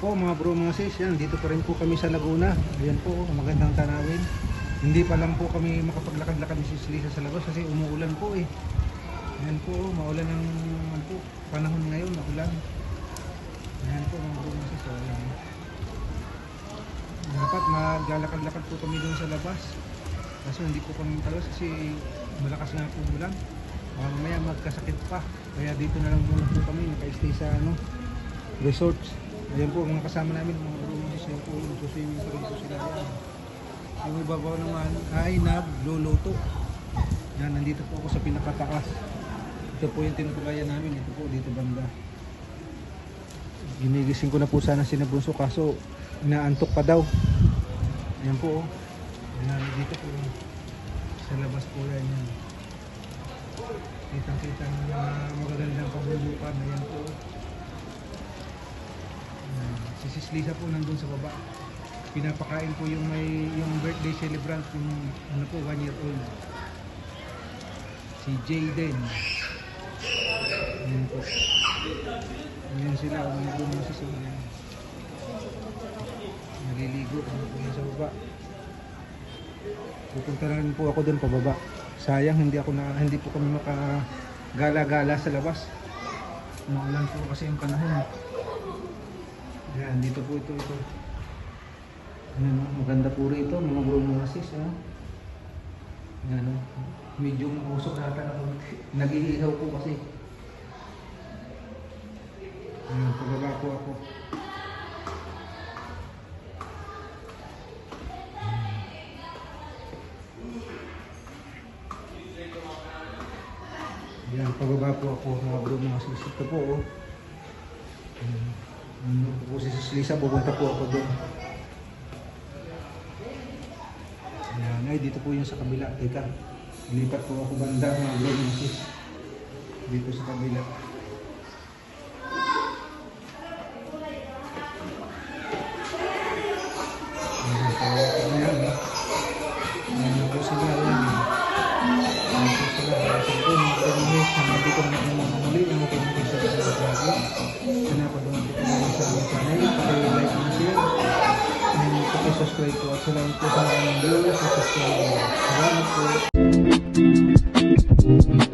po mga bro mga sis, yan, dito pa rin po kami sa Laguna. Ayan po, magandang tanawin. Hindi pa lang po kami makapaglakad-lakad ni Sis Lisa sa labas kasi umuulan po eh. Ayan po, maulan ng ano po, panahon ngayon, maulan. Ayan po mga bro mga sis, oh, ayan. Dapat maglalakad-lakad po kami doon sa labas. Kaso hindi po kami matalas kasi malakas nga po ulan. Baka mamaya magkasakit pa. Kaya dito na lang muna po kami, naka-stay sa ano, resorts. Ayan po, mga kasama namin, mga roommates, yan po, nagsuswimming pa rin po sila. Ayan. Yung ibabaw naman ay nagluluto. Yan, nandito po ako sa pinakataas. Ito po yung tinutulayan namin, ito po, dito banda. Ginigising ko na po sana si Nabunso kaso inaantok pa daw. Ayan po, oh. Ayan, dito po. Sa labas po yan. Kitang-kita ng mga magagandang kabulukan. Ayan po. Ayan. Si Sis Lisa po nandun sa baba. Pinapakain po yung may yung birthday celebrant yung ano po one year old. Si Jayden. Ayan po. Ayan sila. Mga sis. Ayan. Naliligo. Ayan po sa baba. Pupunta na po ako doon pababa. Sayang hindi ako na hindi po kami makagala-gala sa labas. Maulan po kasi yung panahon. Yan, dito po ito ito. Ano, maganda po rito, mga bro mga sis, ano? Yan, ano, medyo mausok nata ako. Nag-iihaw po kasi. Yan, pababa po ako. Yan, pababa po ako mga bro mga sis. Ito po, oh. Yan. Ano po si Sis Lisa, pupunta po ako doon. Ayan, ay dito po yung sa kabila. Teka, lipat po ako banda mga bro mga sis. Dito sa kabila. Ayan, po, ayan. Ayan po sila, ayan. Ayan po sila. Ayan po sila. Ayan po sila. Dito na ako mga muli. Ang paki-subscribe po. At salamat po sa mga viewers. Subscribe. Salamat po.